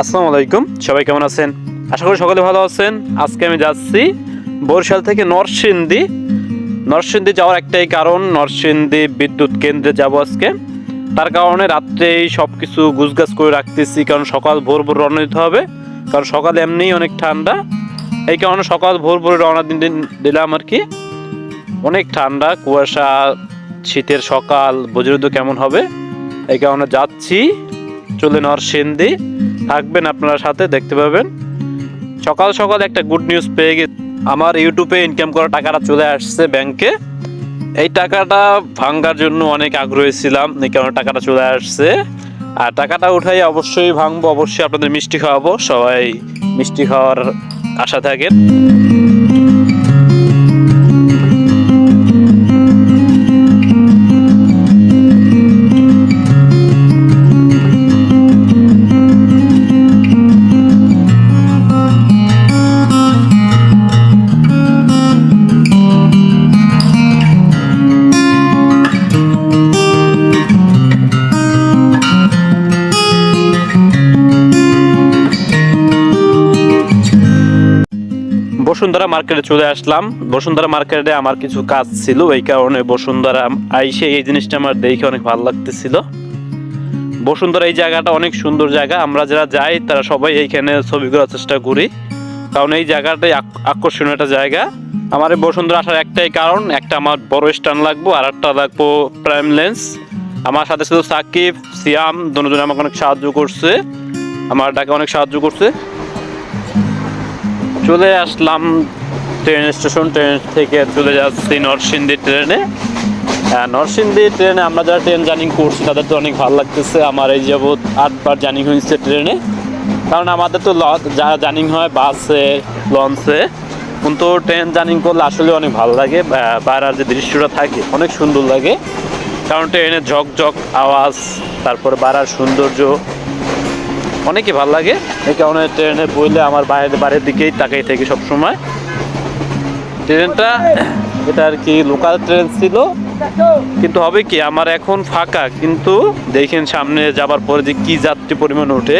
আসসালামু আলাইকুম সবাই কেমন আছেন? আশা করি সকলে ভালো আছেন। আজকে আমি যাচ্ছি বরিশাল থেকে নরসিংদী। নরসিংদী যাওয়ার একটাই কারণ, নরসিংদী বিদ্যুৎ কেন্দ্রে যাব আজকে। তার কারণে রাত্রেই সব কিছু গুছগাছ করে রাখতেছি, কারণ সকাল ভোর ভোর রওনা দিতে হবে। কারণ সকাল এমনিই অনেক ঠান্ডা। এই কারণে সকাল ভোর ভোর রওনা দিলাম আর কি। অনেক ঠান্ডা, কুয়াশা, শীতের সকাল বজ্রুদ্ধ কেমন হবে? এই কারণে যাচ্ছি, চলে নরসিংদী। থাকবেন আপনার সাথে, দেখতে পাবেন। সকাল সকাল একটা গুড নিউজ পেয়ে গেছি। আমার ইউটিউবে ইনকাম করা টাকাটা চলে আসছে ব্যাংকে এই টাকাটা ভাঙ্গার জন্য অনেক আগ্রহী ছিলাম, এই কারণে টাকাটা চলে আসছে। আর টাকাটা উঠাই অবশ্যই ভাঙবো, অবশ্যই আপনাদের মিষ্টি খাওয়াবো, সবাই মিষ্টি খাওয়ার আশা থাকেন। বসুন্ধরা মার্কেটে চলে আসলাম। বসুন্ধরা মার্কেটে আমার কিছু কাজ ছিল, এই কারণে বসুন্ধরা আইসে এই জিনিসটা আমার দেখে অনেক ভালো লাগতেছিল। বসুন্ধরা এই জায়গাটা অনেক সুন্দর জায়গা, আমরা যারা যাই তারা সবাই এইখানে ছবি করার চেষ্টা করি। কারণ এই জায়গাটাই আক- আকর্ষণীয় একটা জায়গা। আমার এই বসুন্ধরা আসার একটাই কারণ, একটা আমার বড় স্ট্যান্ড লাগবো, আর একটা লাগবো প্রাইম লেন্স। আমার সাথে শুধু সাকিব, সিয়াম, দুজনে আমাকে অনেক সাহায্য করছে। আমার ডাকে অনেক সাহায্য করছে। চলে আসলাম ট্রেন স্টেশন ট্রেন থেকে চলে যাচ্ছি নরসিংদী ট্রেনে। হ্যাঁ, নরসিংদী ট্রেনে আমরা যারা ট্রেন জার্নি করছি তাদের তো অনেক ভালো লাগতেছে আমার এই যাবৎ আটবার জার্নি হয়েছে ট্রেনে। কারণ আমাদের তো ল- যা জার্নিং হয় বাসে লঞ্চে কিন্তু ট্রেন জার্নি করলে আসলে অনেক ভালো লাগে বাইরের যে দৃশ্যটা থাকে অনেক সুন্দর লাগে। কারণ ট্রেনে ঝকঝক আওয়াজ তারপরে বাড়ার সৌন্দর্য অনেকই ভালো লাগে। এই কারণে ট্রেনে বইলে আমার বাইরে বাইরের দিকেই তাকাই থাকি সবসময়। ট্রেনটা এটা আর কি লোকাল ট্রেন ছিল। কিন্তু হবে কি, আমার এখন ফাঁকা। কিন্তু দেখেন সামনে যাবার পরে যে কি যাত্রী পরিমাণ ওঠে।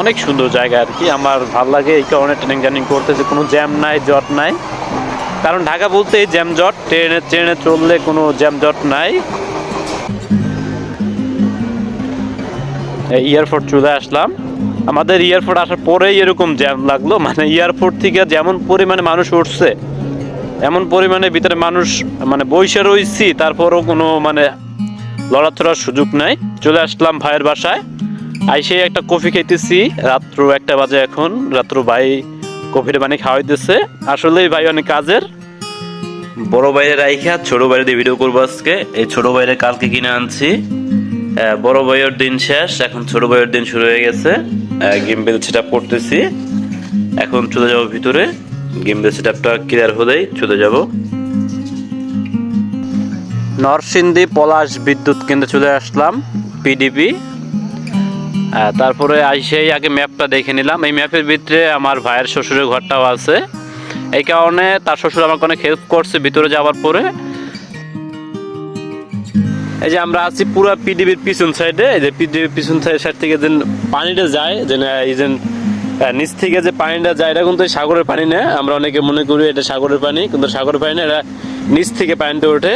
অনেক সুন্দর জায়গা আর কি। আমার ভালো লাগে এই কারণে ট্রেনিং জার্নি করতেছে। কোনো জ্যাম নাই, জট নাই। কারণ ঢাকা বলতে এই জ্যাম ট্রেনে ট্রেনে চললে কোনো জ্যামজট নাই। এয়ারপোর্ট চলে আসলাম। আমাদের এয়ারপোর্ট আসার পরেই এরকম জ্যাম লাগল। মানে এয়ারপোর্ট থেকে যেমন পরিমাণে মানুষ উঠছে, এমন পরিমাণে ভিতরে মানুষ মানে বৈশা রয়েছি, তারপরও কোনো মানে লড়াচড়ার সুযোগ নাই। চলে আসলাম ভাইয়ের বাসায়। আইসে একটা কফি খাইতেছি। রাত্র একটা বাজে এখন। রাত্র ভাই কফির পানি খাওয়াইতেছে। আসলেই ভাই অনেক কাজের। বড় বাইরে রাইখা ছোট বাইরে দিয়ে ভিডিও করব আজকে। এই ছোট বাইরে কালকে কিনে আনছি। বড় ভাইয়ের দিন শেষ এখন ছোট ভাইয়ের দিন শুরু হয়ে গেছে। গেমবেল সেট আপ করতেছি। এখন চলে যাব ভিতরে। গেমবেল সেট আপটা ক্লিয়ার হলেই চলে যাব। নরসিংদী পলাশ বিদ্যুৎ কেন্দ্রে চলে আসলাম পিডিপি তারপরে আইসেই আগে ম্যাপটা দেখে নিলাম। এই ম্যাপের ভিতরে আমার ভাইয়ের শ্বশুরের ঘরটাও আছে। এই কারণে তার শ্বশুর আমাকে অনেক হেল্প করছে ভিতরে যাওয়ার পরে। এই যে আমরা আছি পুরো পিডিবির পিছন সাইডে এই যে পিডিবির পিছন সাইড থেকে যে পানিটা যায় যে এই যে নিচ থেকে যে পানিটা যায়, এটা কিন্তু সাগরের পানি না। আমরা অনেকে মনে করি এটা সাগরের পানি, কিন্তু সাগরের পানি না, এটা নিচ থেকে পানিতে ওঠে।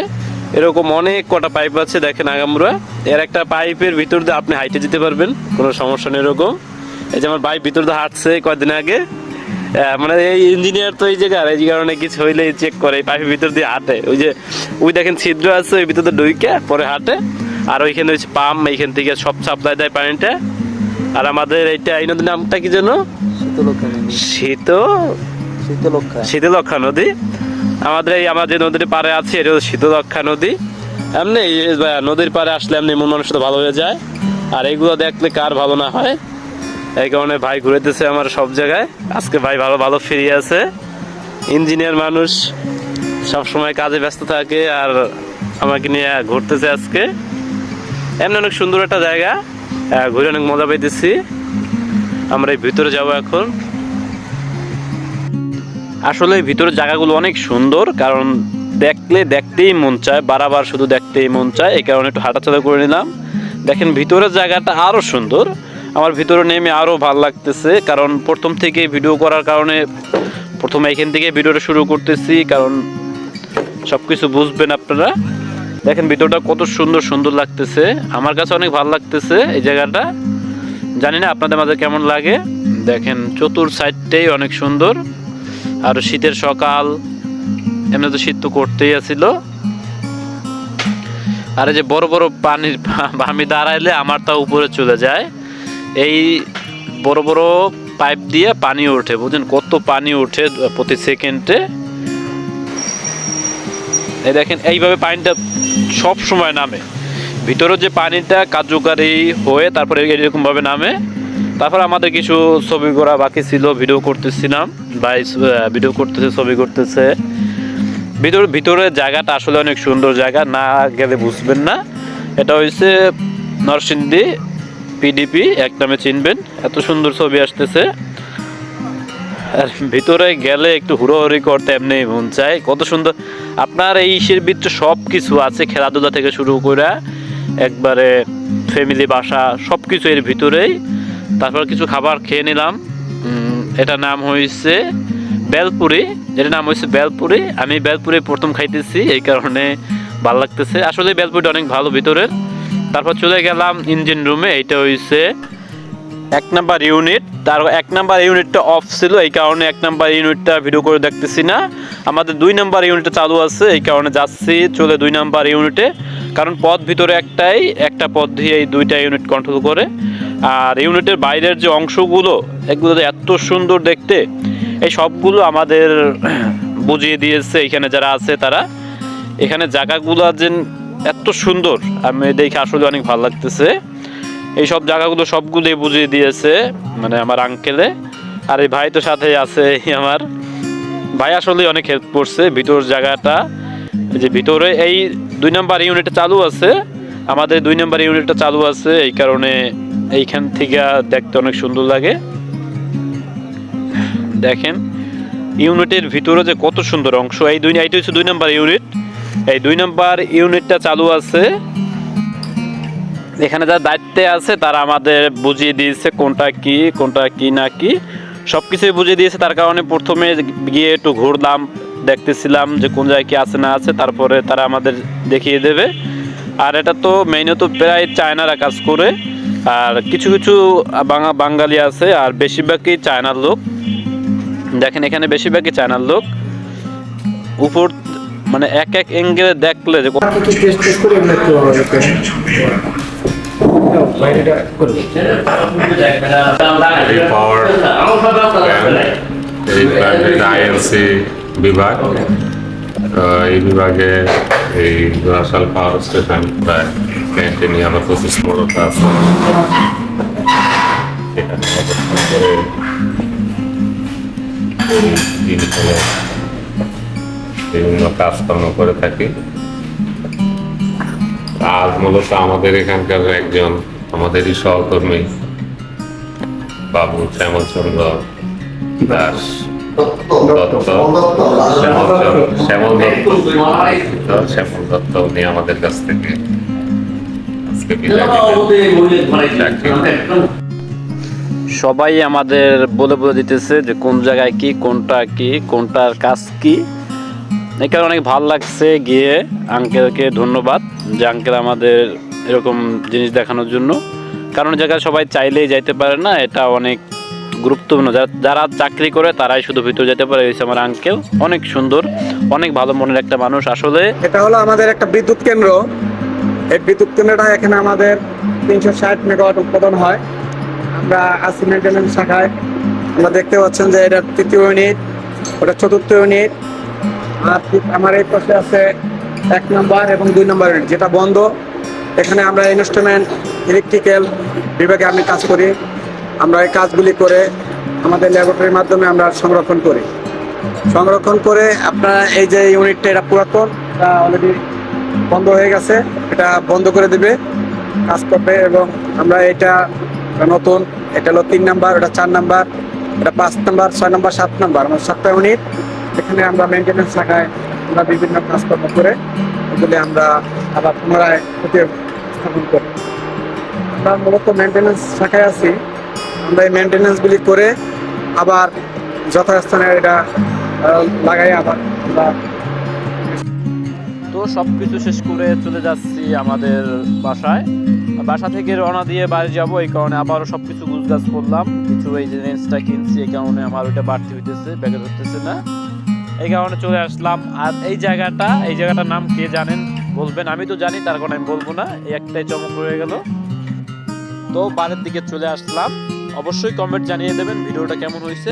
এরকম অনেক কটা পাইপ আছে দেখেন আগামরা। এর একটা পাইপের ভিতর দিয়ে আপনি হাইটে যেতে পারবেন কোনো সমস্যা নেই এরকম। এই যে আমার বাইক ভিতর দিয়ে হাঁটছে কয়েকদিন আগে। মানে এই ইঞ্জিনিয়ার তো এই জায়গার এই কারণে কিছু হইলে চেক করে এই পাইপের ভিতর দিয়ে হাঁটে। ওই যে ওই দেখেন ছিদ্র আছে ওই ভিতর দিয়ে ঢুইকে পরে হাঁটে। আর ওইখানে হচ্ছে পাম্প এইখান থেকে সব সাপ্লাই দেয় পানিটা আর আমাদের এইটা এই নদীর নামটা কি যেন? শীতলক্ষা শীতলক্ষা শীতলক্ষা নদী। আমাদের এই আমার যে নদীর পাড়ে আছে, এটা হচ্ছে শীতলক্ষা নদী। এমনি নদীর পাড়ে আসলে এমনি মন মানুষ তো ভালো হয়ে যায়। আর এইগুলো দেখলে কার ভালো না হয়? এই কারণে ভাই ঘুরেতেছে আমার সব জায়গায়। আজকে ভাই ভালো ভালো ফিরে আছে। ইঞ্জিনিয়ার মানুষ সব সময় কাজে ব্যস্ত থাকে আর আমাকে নিয়ে ঘুরতেছে আজকে। এমনি অনেক সুন্দর একটা জায়গা। ঘুরে অনেক মজা পাইতেছি। আমরা এই ভিতরে যাব এখন। আসলে ভিতরের জায়গাগুলো অনেক সুন্দর, কারণ দেখলে দেখতেই মন চায়, বারবার শুধু দেখতেই মন চায়, এই কারণে একটু হাঁটাচলা করে নিলাম। দেখেন ভিতরের জায়গাটা আরও সুন্দর, আমার ভিতরে নেমে আরও ভালো লাগতেছে, কারণ প্রথম থেকে ভিডিও করার কারণে প্রথমে এখান থেকে ভিডিওটা শুরু করতেছি, কারণ সব কিছু বুঝবেন আপনারা। দেখেন ভিতরটা কত সুন্দর সুন্দর লাগতেছে, আমার কাছে অনেক ভালো লাগতেছে এই জায়গাটা। জানি না আপনাদের মাঝে কেমন লাগে, দেখেন চতুর সাইডটাই অনেক সুন্দর। আর শীতের সকাল, এমনি তো শীত তো করতেই আছিল। আর যে বড় বড় পানির আমি দাঁড়াইলে আমার তা উপরে চলে যায়। এই বড় বড় পাইপ দিয়ে পানি ওঠে বুঝলেন কত পানি ওঠে প্রতি সেকেন্ডে। এই দেখেন, এইভাবে পানিটা সব সময় নামে। ভিতরে যে পানিটা কার্যকারী হয়ে তারপরে এরকম ভাবে নামে। তারপর আমাদের কিছু ছবি করা বাকি ছিল, ভিডিও করতেছিলাম বা ভিডিও করতেছে, ছবি করতেছে। ভিতর ভিতরে জায়গাটা আসলে অনেক সুন্দর জায়গা, না গেলে বুঝবেন না। এটা হচ্ছে নরসিংদী পিডিপি এক নামে চিনবেন। এত সুন্দর ছবি আসতেছে। আর ভিতরে গেলে একটু হুড়োহুড়ি করতে এমনি মন চায়। কত সুন্দর। আপনার এই ইসের ভিতরে সব কিছু আছে, খেলাধুলা থেকে শুরু করে, একবারে ফ্যামিলি বাসা সব কিছু এর ভিতরেই। তারপর কিছু খাবার খেয়ে নিলাম। এটার নাম হয়েছে বেলপুরি। যেটার নাম হয়েছে বেলপুরি। আমি বেলপুরি প্রথম খাইতেছি, এই কারণে ভালো লাগতেছে। আসলে বেলপুরিটা অনেক ভালো ভিতরের। তারপর চলে গেলাম ইঞ্জিন রুমে, এইটা হয়েছে এক নাম্বার ইউনিট। তার এক নাম্বার ইউনিটটা অফ ছিল, এই কারণে এক নাম্বার ইউনিটটা ভিডিও করে দেখতেছি না। আমাদের দুই নাম্বার ইউনিটটা চালু আছে, এই কারণে যাচ্ছি, চলে দুই নাম্বার ইউনিটে। কারণ পথ ভিতরে একটাই, একটা পথ দিয়ে এই দুইটা ইউনিট কন্ট্রোল করে। আর ইউনিটের বাইরের যে অংশগুলো, এগুলো এত সুন্দর দেখতে, এই সবগুলো আমাদের বুঝিয়ে দিয়েছে এখানে যারা আছে তারা। এখানে জায়গাগুলো যে এত সুন্দর, আমি দেখে আসলে অনেক ভালো লাগতেছে। এই সব জায়গাগুলো সবগুলোই বুঝিয়ে দিয়েছে মানে আমার আঙ্কেলে আর এই ভাই তো সাথে আছে আমার। ভাই আসলে অনেক হেল্প করছে ভিতর জায়গাটা। যে ভিতরে এই দুই নাম্বার ইউনিটটা চালু আছে, আমাদের দুই নাম্বার ইউনিটটা চালু আছে, এই কারণে এইখান থেকে দেখতে অনেক সুন্দর লাগে। দেখেন, ইউনিটের ভিতরে যে কত সুন্দর অংশ। এই দুই এইটা হচ্ছে দুই নাম্বার ইউনিট। এই দুই নাম্বার ইউনিটটা চালু আছে। এখানে যারা দায়িত্বে আছে, তারা আমাদের বুঝিয়ে দিয়েছে কোনটা কি কোনটা কি না কি। সব কিছুই বুঝিয়ে দিয়েছে। তার কারণে প্রথমে গিয়ে একটু ঘুরলাম, দেখতেছিলাম যে কোন জায়গায় কি আছে না আছে। তারপরে তারা আমাদের দেখিয়ে দেবে। আর এটা তো মেইনত প্রায় চায়নারা কাজ করে। আর কিছু কিছু বাঙা বাঙালি আছে আর বেশিরভাগই চায়নার লোক। দেখেন এখানে বেশিরভাগই চায়নার লোক। উপর মানে এক এক অ্যাঙ্গেলে দেখলে যে বিভাগ এই বিভাগে এই জোড়াশাল পাওয়ার স্টেশন প্রায় প্ল্যান্টে নিয়ে আমরা পঁচিশ বড়টা আছে এখানে অবস্থান করে দিনগুলো বিভিন্ন কাজকর্ম করে থাকি আজ মূলত আমাদের এখানকার একজন আমাদেরই সহকর্মী বাবু শ্যামলচন্দ্র দাস শ্যামল দত্ত শ্যামল দত্ত উনি আমাদের কাছ থেকে সবাই আমাদের বলে বলে দিতেছে যে কোন জায়গায় কি, কোনটা কি, কোনটার কাজ কি। কারণে অনেক ভালো লাগছে গিয়ে। আঙ্কেলকে ধন্যবাদ যে আঙ্কেল আমাদের এরকম জিনিস দেখানোর জন্য। কারণ জায়গায় সবাই চাইলেই যাইতে পারে না, এটা অনেক গুরুত্বপূর্ণ। যারা- যারা চাকরি করে তারাই শুধু ভিতরে যেতে পারে, এই আমার আঙ্কেল। অনেক সুন্দর, অনেক ভালো মনের একটা মানুষ আসলে। এটা হলো আমাদের একটা বিদ্যুৎ কেন্দ্র। এই বিদ্যুৎ কেন্দ্রটা এখানে আমাদের তিনশো ষাট মেগাওয়াট উৎপাদন হয়। আমরা আসি মেনটেন্যান্স শাখায়। আমরা দেখতে পাচ্ছেন যে এটা তৃতীয় ইউনিট ওটা চতুর্থ ইউনিট আর আমার এই পাশে আছে এক নম্বর এবং দুই নম্বর ইউনিট যেটা বন্ধ। এখানে আমরা ইনস্ট্রুমেন্ট ইলেকট্রিক্যাল বিভাগে আমি কাজ করি। আমরা এই কাজগুলি করে আমাদের ল্যাবরেটরির মাধ্যমে আমরা সংরক্ষণ করি। সংরক্ষণ করে আপনার এই যে ইউনিটটা এটা পুরাতন অলরেডি বন্ধ হয়ে গেছে, এটা বন্ধ করে দিবে, কাজ করবে এবং আমরা এটা নতুন, এটা হলো তিন নাম্বার, এটা চার নাম্বার, এটা পাঁচ নাম্বার, ছয় নাম্বার, সাত নাম্বার আমার সাতটা ইউনিট এখানে আমরা মেনটেন্যান্স শাখায় আমরা বিভিন্ন কাজকর্ম করে এগুলি আমরা আবার পুনরায় প্রতিস্থাপন করি। আমরা মূলত মেনটেন্যান্স শাখায় আছি, আমরা এই মেনটেন্যান্সগুলি করে আবার যথাস্থানে এটা লাগাই আবার। আমরা সব কিছু শেষ করে চলে যাচ্ছি আমাদের বাসায়। বাসা থেকে রওনা দিয়ে বাড়ি যাব, এই কারণে আবারও সব কিছু গুজগাছ করলাম। কিছু এই যে লেন্সটা কিনছি, এই কারণে আমার ওইটা বাড়তি হইতেছে ব্যাগে ধরতেছে না। এই কারণে চলে আসলাম। আর এই জায়গাটা, এই জায়গাটার নাম কে জানেন, বলবেন। আমি তো জানি, তার কারণে আমি বলব না। এই একটাই চমক রয়ে গেল। তো বাড়ির দিকে চলে আসলাম। অবশ্যই কমেন্ট জানিয়ে দেবেন, ভিডিওটা কেমন হয়েছে।